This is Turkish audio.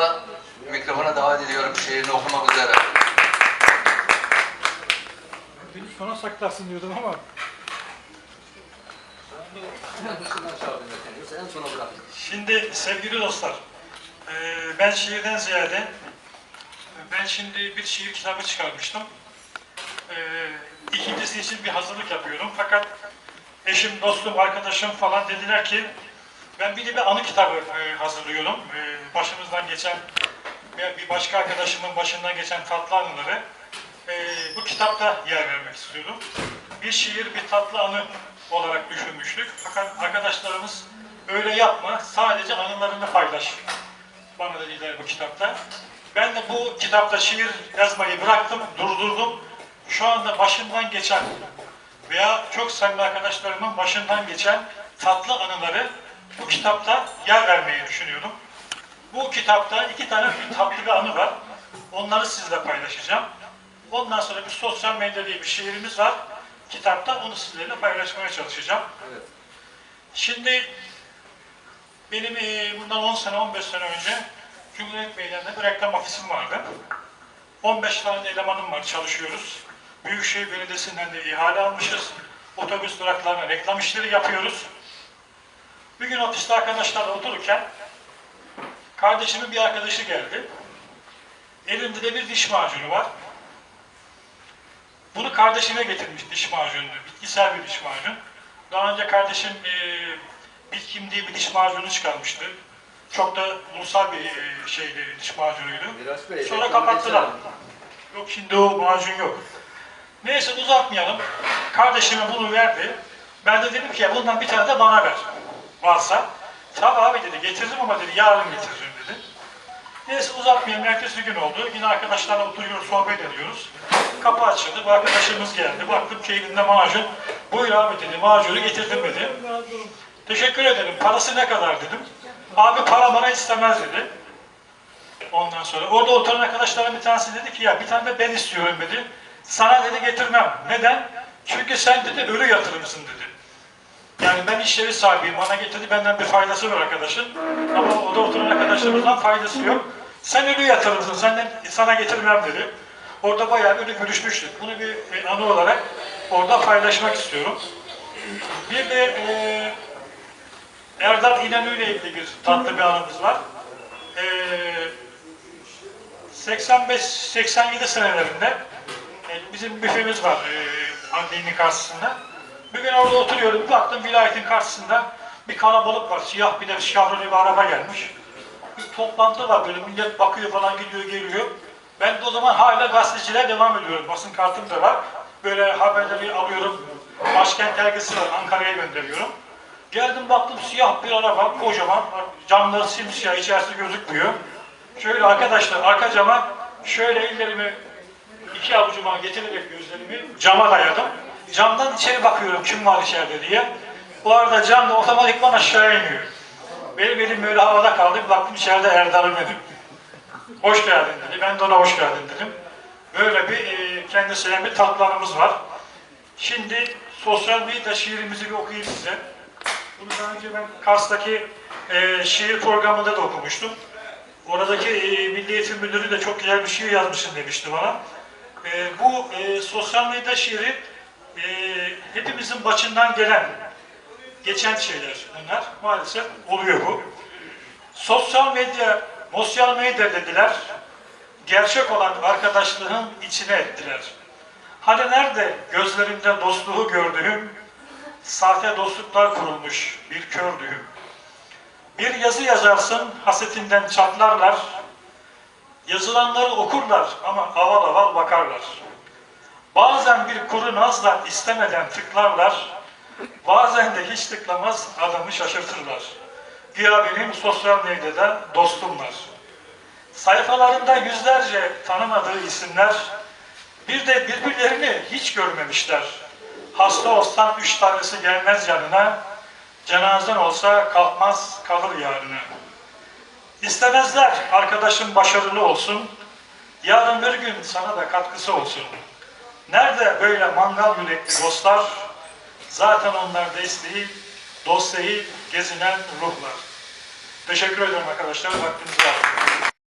da mikrofona davet ediyorum şiirini okumak üzere. Beni sona saklarsın diyordum ama. Şimdi sevgili dostlar, eee, ben şiirden ziyade, ben şimdi bir şiir kitabı çıkarmıştım. Eee, İkincisi için bir hazırlık yapıyorum. Fakat eşim, dostum, arkadaşım falan dediler ki, ben bir de bir anı kitabı eee, hazırlıyorum. Eee, başımızdan geçen, ve bir başka arkadaşımın başından geçen tatlı anıları eee, bu kitapta yer vermek istiyorum. Bir şiir, bir tatlı anı olarak düşünmüştük. Fakat arkadaşlarımız öyle yapma, sadece anılarını paylaş. Bana dediler bu kitapta. Ben de bu kitapta şiir yazmayı bıraktım, durdurdum. Şu anda başından geçen veya çok samimi arkadaşlarımın başından geçen tatlı anıları bu kitapta yer vermeyi düşünüyorum. Bu kitapta iki tane tatlı bir anı var. Onları sizle paylaşacağım. Ondan sonra bir sosyal medya diye bir şiirimiz var. Kitapta onu sizlerle paylaşmaya çalışacağım. Evet. Şimdi benim eee, bundan 10 sene, 15 sene önce Cumhuriyet Meydanı'nda bir reklam ofisim vardı. 15 tane elemanım var, çalışıyoruz. Büyükşehir Belediyesi'nden de ihale almışız. Otobüs duraklarına reklam işleri yapıyoruz. Bir gün ofiste arkadaşlarla otururken kardeşimin bir arkadaşı geldi. Elinde de bir diş macunu var. Bunu kardeşine getirmiş diş macununu, bitkisel bir diş macun. Daha önce kardeşim e, Bitkim diye bir diş macunu çıkarmıştı. Çok da ulusal bir e, şeydi, diş macunuydu. Bey, Sonra kapattılar. Yok şimdi o macun yok. Neyse uzatmayalım. Kardeşime bunu verdi. Ben de dedim ki ya bundan bir tane de bana ver. Varsa. Tabii abi dedi getiririm ama dedi yarın getiririm dedi. Neyse uzatmayalım. Ertesi gün oldu. Yine arkadaşlarla oturuyoruz, sohbet ediyoruz. Kapı açıldı. Bu arkadaşımız geldi. Baktım ki elinde macun. Buyur abi dedi. Macunu getirdim dedi. Teşekkür ederim. Parası ne kadar dedim. Abi para bana istemez dedi. Ondan sonra orada oturan arkadaşlarım bir tanesi dedi ki ya bir tane de ben istiyorum dedi. Sana dedi getirmem. Neden? Çünkü sen dedi ölü yatırımsın dedi. Yani ben iş yeri sahibiyim. Bana getirdi benden bir faydası var arkadaşın. Ama orada oturan arkadaşlarımızdan faydası yok. Sen ölü yatırımsın. Senden sana getirmem dedi. Orada bayağı bir görüşmüştük. Bunu bir anı olarak orada paylaşmak istiyorum. Bir de e, Erdal İnönü ile ilgili bir tatlı bir anımız var. E, 85-87 senelerinde e, bizim büfemiz var e, Ande'nin karşısında. Bir gün orada oturuyorum, bir baktım vilayetin karşısında bir kalabalık var. Siyah bir de şahroni bir araba gelmiş. Bir toplantı var böyle millet bakıyor falan gidiyor geliyor. Ben de o zaman hala gazeteciliğe devam ediyorum. Basın kartım da var. Böyle haberleri alıyorum. Başkent dergisi var. Ankara'ya gönderiyorum. Geldim baktım siyah bir araba kocaman. Camları simsiyah içerisi gözükmüyor. Şöyle arkadaşlar arka cama şöyle ellerimi iki avucuma getirerek gözlerimi cama dayadım. Camdan içeri bakıyorum kim var içeride diye. Bu arada cam da otomatikman aşağı iniyor. Benim elim böyle havada kaldı. Baktım içeride Erdal'ım dedim. Hoş geldin dedi. Ben de ona hoş geldin dedim. Böyle bir e, kendisine bir tatlanımız var. Şimdi sosyal medya şiirimizi bir okuyayım size. Bunu daha önce ben Kars'taki e, şiir programında da okumuştum. Oradaki e, Milli Eğitim Müdürü de çok güzel bir şiir yazmışsın demişti bana. E, bu e, sosyal medya şiiri e, hepimizin başından gelen, geçen şeyler bunlar. Maalesef oluyor bu. Sosyal medya, sosyal medya dediler, gerçek olan arkadaşlığın içine ettiler. Hani nerede gözlerinde dostluğu gördüğüm, sahte dostluklar kurulmuş bir kördüğüm. Bir yazı yazarsın, hasetinden çatlarlar. Yazılanları okurlar ama aval aval bakarlar. Bazen bir kuru nazla istemeden tıklarlar. Bazen de hiç tıklamaz adamı şaşırtırlar. Güya benim sosyal medyada dostum var. Sayfalarında yüzlerce tanımadığı isimler, bir de birbirlerini hiç görmemişler. Hasta olsan üç tanesi gelmez yanına, cenazen olsa kalkmaz kalır yarına. İstemezler arkadaşın başarılı olsun, yarın bir gün sana da katkısı olsun. Nerede böyle mangal yürekli dostlar, zaten onlar desteği, dost gezinen ruhlar. Teşekkür ederim arkadaşlar, vaktinizi aldım.